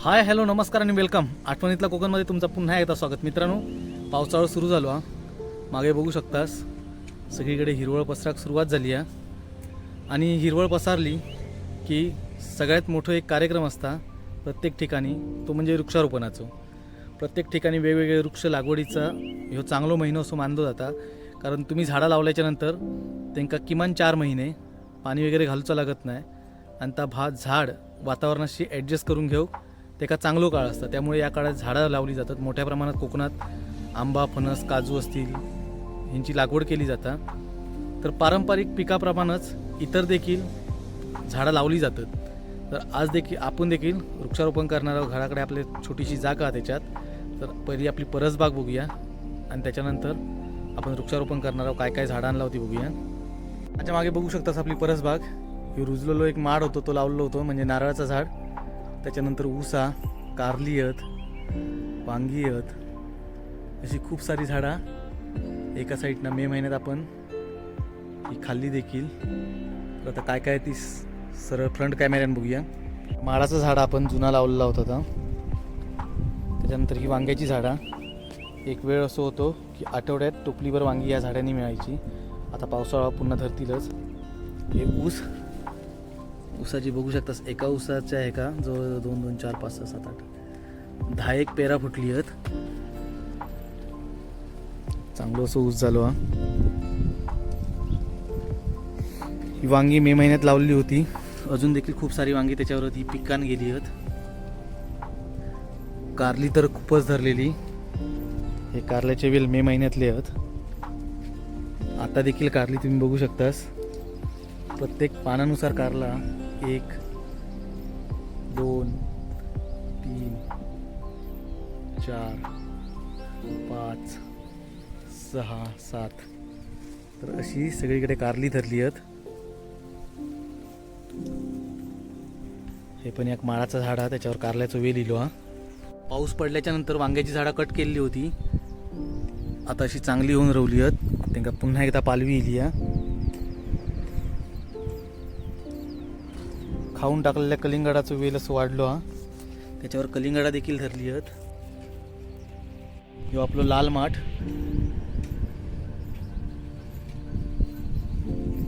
Hi hello नमस्कार आणि welcome. आठवणीतला कोकणमध्ये तुमचं पुन्हा एकदा स्वागत. मित्रांनो पावसाळा सुरू झालो. हा मागे बघू शकतास सगळीकडे हिरवळ पसराक सुरुवात झाली आहे. आणि हिरवळ पसारली की सगळ्यात मोठं एक कार्यक्रम असता प्रत्येक ठिकाणी तो म्हणजे वृक्षारोपणाचं. प्रत्येक ठिकाणी वेगवेगळे वृक्ष लागवडीचा ह्यो चांगलो महिनो असो मानलो जाता. कारण तुम्ही झाडं लावल्याच्या नंतर त्यांना किमान चार महिने पाणी वगैरे घालूचं लागत नाही. आणि त्या भात झाड वातावरणाशी ॲडजस्ट करून घेऊ ते का चांगलो काळ असतं. त्यामुळे या काळात झाडं लावली जातात. मोठ्या प्रमाणात कोकणात आंबा फणस काजू असतील यांची लागवड केली जाता. तर पारंपरिक पिकाप्रमाणेच इतर देखील झाडं लावली जातात. तर आज देखील आपण देखील वृक्षारोपण करणार आहोत. घराकडे आपली छोटीशी जागा त्याच्यात. तर पहिली आपली परसबाग बघूया. आणि त्याच्यानंतर आपण वृक्षारोपण करणार आहोत. काय काय झाडांना होती बघूया. त्याच्यामागे बघू शकतास आपली परसबाग हे रुजलेलो एक माड होतो तो लावलेलो होतो. म्हणजे नारळाचं झाड. त्याच्यानंतर ऊसा कारली वांगीयत वांगी अशी खूप सारी झाडं एका साईडनं मे महिन्यात आपण ही खाल्ली देखील. तर आता काय काय ती स- सरळ फ्रंट कॅमेऱ्यानं बघूया. माडाचं झाड आपण जुना लावलेला होता आता. त्याच्यानंतर ही वांग्याची झाडं. एक वेळ असं होतो की आठवड्यात टोपलीभर वांगी या झाडांनी मिळायची. आता पावसाळा पुन्हा धरतीलच. हे ऊस ऊसाची बघू शकतास एका ऊसाच्या आहे का जवळ दोन दोन चार पाच सहा सात आठ दहा एक पेरा फुटली आहेत. चांगलं असं ऊस झालो हा. ही वांगी मे महिन्यात लावलेली होती. अजून देखील खूप सारी वांगी त्याच्यावरती पिकान गेली आहेत. कारली तर खूपच धरलेली. हे कारल्याचे वेल मे महिन्यातले आहेत. आता देखील कारली तुम्ही बघू शकतास. प्रत्येक पानानुसार कारला एक दोन तीन चार पाच सहा सात. तर अशी सगळीकडे कारली धरली आहेत. हे पण एक माळाचं झाड आहे त्याच्यावर कारल्याचं वेल इलो हा पाऊस पडल्याच्या नंतर वांग्याची झाडं कट केलेली होती. आता अशी चांगली होऊन रवली आहेत. त्यांना पुन्हा एकदा पालवी इली हा खाऊन टाकलेल्या कलिंगडाचं वेल असं वाढलो हा. त्याच्यावर कलिंगडा देखील धरली आहेत. ह्यो आपलं लाल माठ.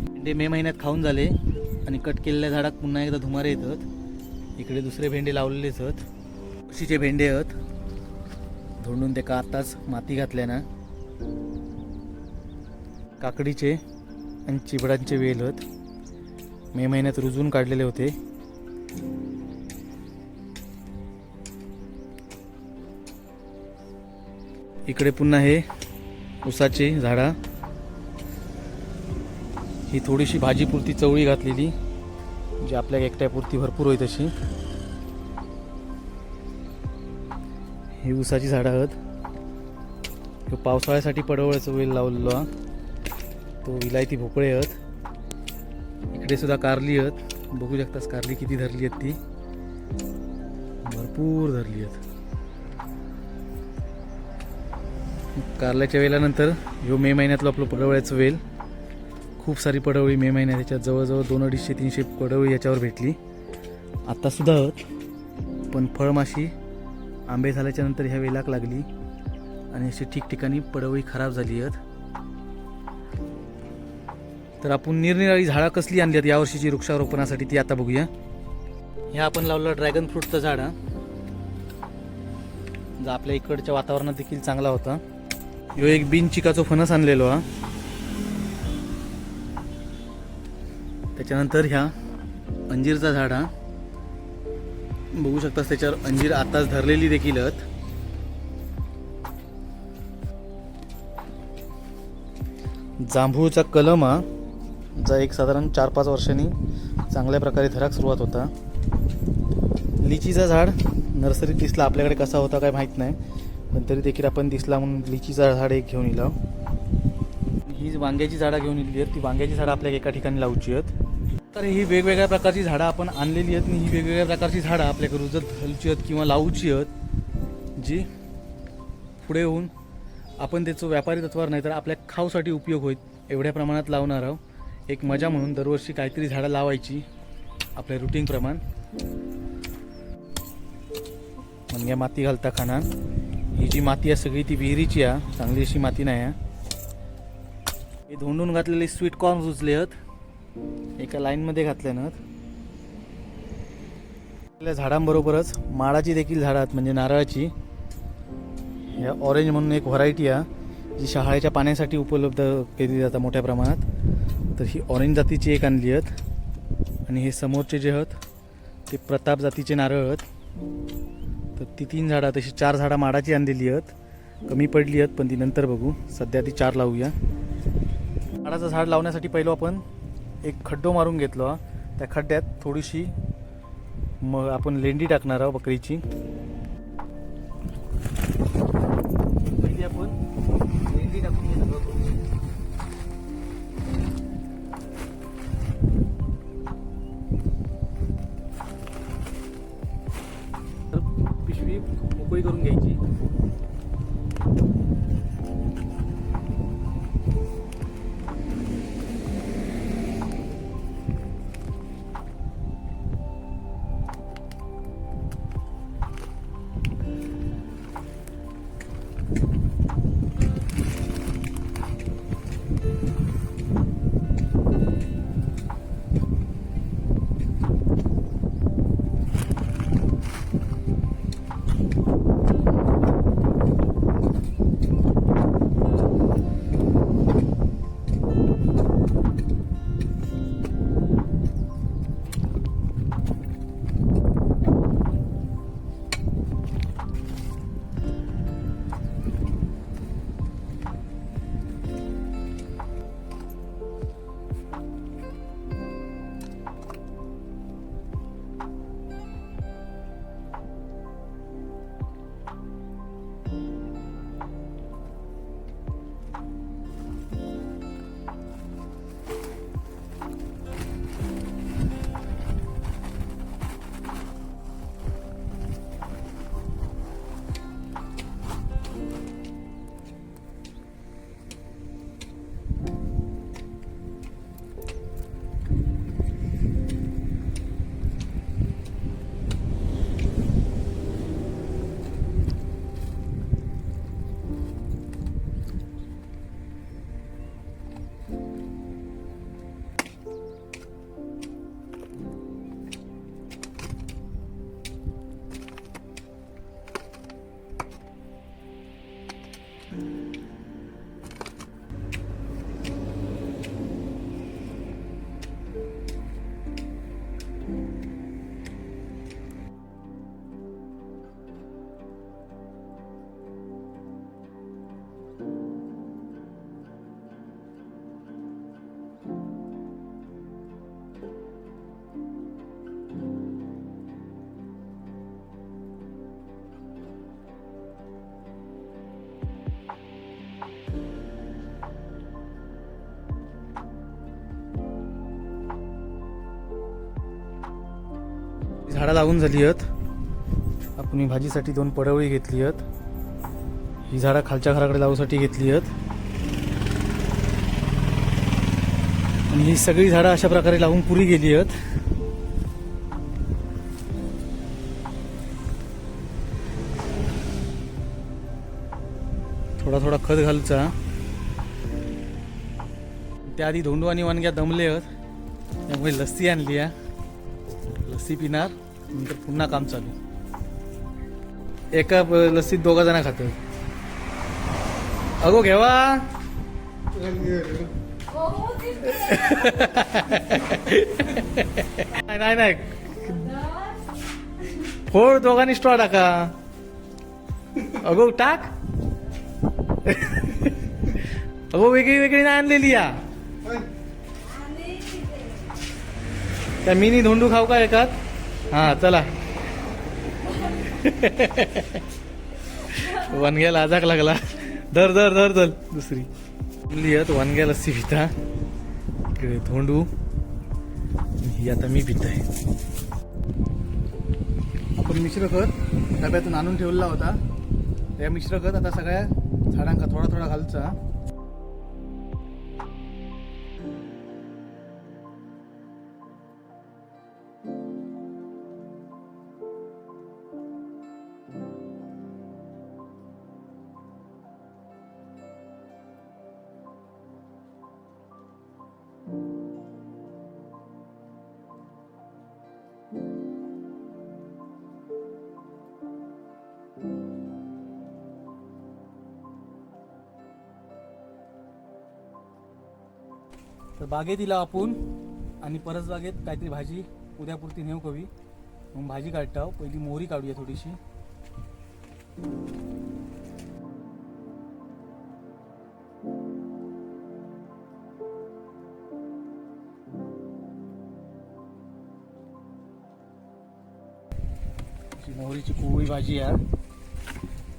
भेंडे मे महिन्यात खाऊन झाले आणि कट केलेल्या झाडात पुन्हा एकदा धुमारे येतात. इकडे दुसरे भेंडे लावलेलेच आहेत. उशीचे भेंडे आहेत. धोंडून ते का आत्ताच माती घातल्या ना काकडीचे आणि चिबडांचे वेल आहेत. मे महिन्यात रुजून काढलेले होते. इकडे पुन्हा हे उसाचे झाडा. ही थोडीशी भाजीपुरती चवळी घातलेली जी आपल्या एकट्यापुरती भरपूर होईल तशी. ही उसाची झाडं आहेत. ह्यो पावसाळ्यासाठी पडवळ्याचं वेल लावलेलो. तो विलायती भोपळे आहेत. इकडे सुद्धा कारली आहेत. बघू शकतास कारली किती धरली आहेत ती. भरपूर धरली आहेत. कारल्याच्या वेलानंतर ह्यो मे महिन्यातलं आपलं पडवळ्याचं वेल. खूप सारी पडवळी मे महिन्यात याच्यात जवळजवळ दोन अडीचशे तीनशे पडवळी याच्यावर भेटली. आत्तासुद्धा आहेत पण फळमाशी आंबे झाल्याच्यानंतर ह्या वेलाक लागली. आणि अशी ठिकठिकाणी पडवळी खराब झाली आहेत. तर आपण निरनिराळी झाडं कसली आणली आहेत यावर्षीची वृक्षारोपणासाठी ती आता बघूया. ह्या आपण लावलं ड्रॅगन फ्रूटचं झाड. जो आपल्या इकडच्या वातावरणात देखील चांगला होता. ह्यो एक बिन चिकाचो फणस आणलेलो हा. त्याच्यानंतर ह्या अंजीरचा झाड हा. बघू शकतास त्याच्यावर अंजीर आताच धरलेली देखील आहेत. जांभूळचा कलम हा. जा एक साधारण चार पाच वर्षांनी चांगल्या प्रकारे धराक सुरुवात होता. लिचीचा झाड नर्सरीत दिसला आपल्याकडे कसा होता काय माहीत नाही पण तरी देखील आपण दिसला म्हणून लिचीचा झाड एक घेऊन इला ही वांग्याची झाडं घेऊन इली आहेत. ती वांग्याची झाडं आपल्याला एका ठिकाणी लावची आहेत. तर ही वेगवेगळ्या प्रकारची झाडं आपण आणलेली आहेत आणि ही वेगवेगळ्या प्रकारची झाडं आपल्याकडे रुजत घालची आहेत किंवा लावूची आहेत जी पुढे होऊन आपण त्याचं व्यापारी तत्वावर नाही तर आपल्या खाऊसाठी उपयोग होईल एवढ्या प्रमाणात लावणार आहोत. एक मजा म्हणून दरवर्षी काहीतरी झाडं लावायची. आपल्या रुटीनप्रमाण म्हणजे माती घालता खाणार ही जी माती आहे सगळी ती विहिरीची आहे. चांगली अशी माती नाही आहे. हे धोंडून घातलेले स्वीट कॉर्न उचले आहेत. एका लाईनमध्ये घातले ना आपल्या झाडांबरोबरच माळाची देखील झाडं आहेत म्हणजे नारळाची. या ऑरेंज म्हणून एक व्हरायटी आहे जी शहाळ्याच्या पाण्यासाठी उपलब्ध केली जातात मोठ्या प्रमाणात. तर ही ऑरेंज जातीची एक आणली आहेत. आणि हे समोरचे जे आहेत ते प्रताप जातीचे नारळ आहेत. तर ती तीन झाडं तशी चार झाडं माडाची आणलेली आहेत. कमी पडली आहेत पण ती नंतर बघू. सध्या ती चार लावूया. माडाचं झाड लावण्यासाठी पहिलं आपण एक खड्डो मारून घेतलो त्या खड्ड्यात थोडीशी मग आपण लेंडी टाकणार आहोत बकरीची. करून घ्यायची झाडं लावून झाली आहेत. आपण भाजीसाठी दोन पडवळी घेतली आहेत. ही झाडं खालच्या घराकडे लावूसाठी घेतली आहेत. आणि ही सगळी झाडं अशा प्रकारे लावून पुरी गेली आहेत. थोडा थोडा खत घालचा. त्याआधी धोंडू आणि वानग्या दमले आहेत. त्यामुळे लस्सी आणली आहे. लस्सी पिणार. नंतर पुन्हा काम चालू. एका लस्सीत दोघा जण खात. अगो घेवा. नाही नाही फोड दोघांनी स्ट्रॉ टाका. अगो टाक. अगो वेगळी वेगळी नाही आणलेली या. त्या मिनी धोंडू खाऊ का एकात? हां चला. वनग्याला आजाक लागला. धर धर धर धर. दुसरी. लिहत वनग्याला सी भिता इकडे धोंडू. ही आता मी पित आहे आपण मिश्र खत डब्यातून आणून ठेवलेला होता. त्या मिश्र खत आता सगळ्या झाडांका थोडा थोडा घालचा. तर बागेत दिला आपण आणि परस बागेत काहीतरी भाजी उद्यापुरती नेऊ कवी. मग भाजी काढता पहिली मोहरी काढूया थोडीशी. मोहरीची कोवळी भाजी आहे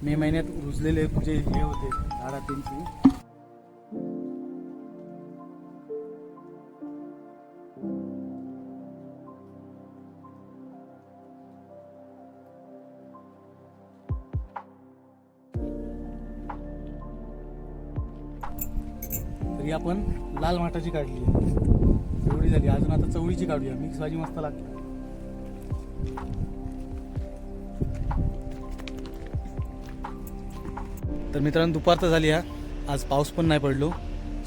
मे महिन्यात रुजलेले जे हे होते झाडा त्यांची. ही आपण लाल माठाची काढली. एवढी झाली. अजून आता चवळीची काढूया. मिक्स भाजी मस्त लागते. तर मित्रांनो दुपार तर झाली हा. आज पाऊस पण नाही पडलो.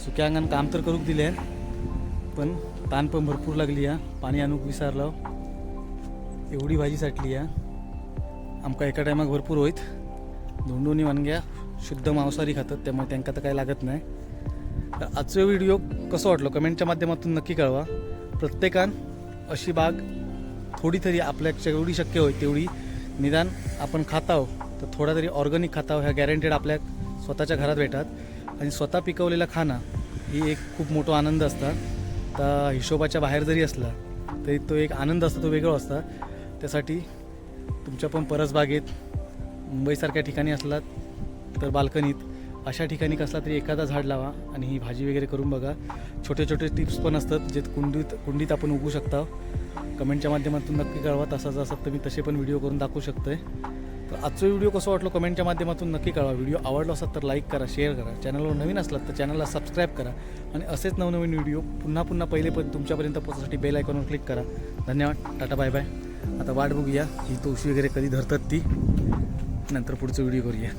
सुक्या अंगानं काम तर करूक दिले पण ताण पण भरपूर लागली हा. पाणी आणूक विसारलं एवढी भाजी साठली हा. आमका एका टायमाक भरपूर होईत. दोंडोनी वानग्या शुद्ध मांसाहारी खातात त्यामुळे त्यांना तर काही लागत नाही. तर आजचा व्हिडिओ कसं वाटलो? कमेंटच्या माध्यमातून नक्की कळवा. प्रत्येकान अशी बाग थोडी तरी आपल्या जेवढी शक्य होईल तेवढी निदान आपण खाताव तर थोडा तरी ऑर्गॅनिक खाताव ह्या गॅरंटेड आपल्या स्वतःच्या घरात भेटतात. आणि स्वतः पिकवलेला खाना ही एक खूप मोठा आनंद असता. तर हिशोबाच्या बाहेर जरी असला तरी तो एक आनंद असतो तो वेगळा असता. त्यासाठी तुमच्या पण परसबागेत मुंबईसारख्या ठिकाणी असलात तर बाल्कनीत अशा ठिकाणी कसला तरी एखादा झाड लावा आणि ही भाजी वगैरे करून बघा. छोटे छोटे टिप्स पण असतात जे कुंडीत कुंडीत आपण उगू शकता. कमेंटच्या माध्यमातून नक्की कळवा तसाच असत तर मी तसे पण व्हिडिओ करून दाखवू शकतोय. तर आजचा व्हिडिओ कसं वाटलो कमेंटच्या माध्यमातून नक्की कळवा. व्हिडिओ आवडला असतात तर लाईक करा शेअर करा. चॅनलवर नवीन असलात तर चॅनलला सबस्क्राईब करा आणि असेच नवनवीन व्हिडिओ पुन्हा पुन्हा पहिले पण तुमच्यापर्यंत पोचण्यासाठी बेल आयकॉनवर क्लिक करा. धन्यवाद. Tata bye bye. आता वाट बघूया. ही तुळशी वगैरे कधी धरतात ती. नंतर पुढचं व्हिडिओ करूया.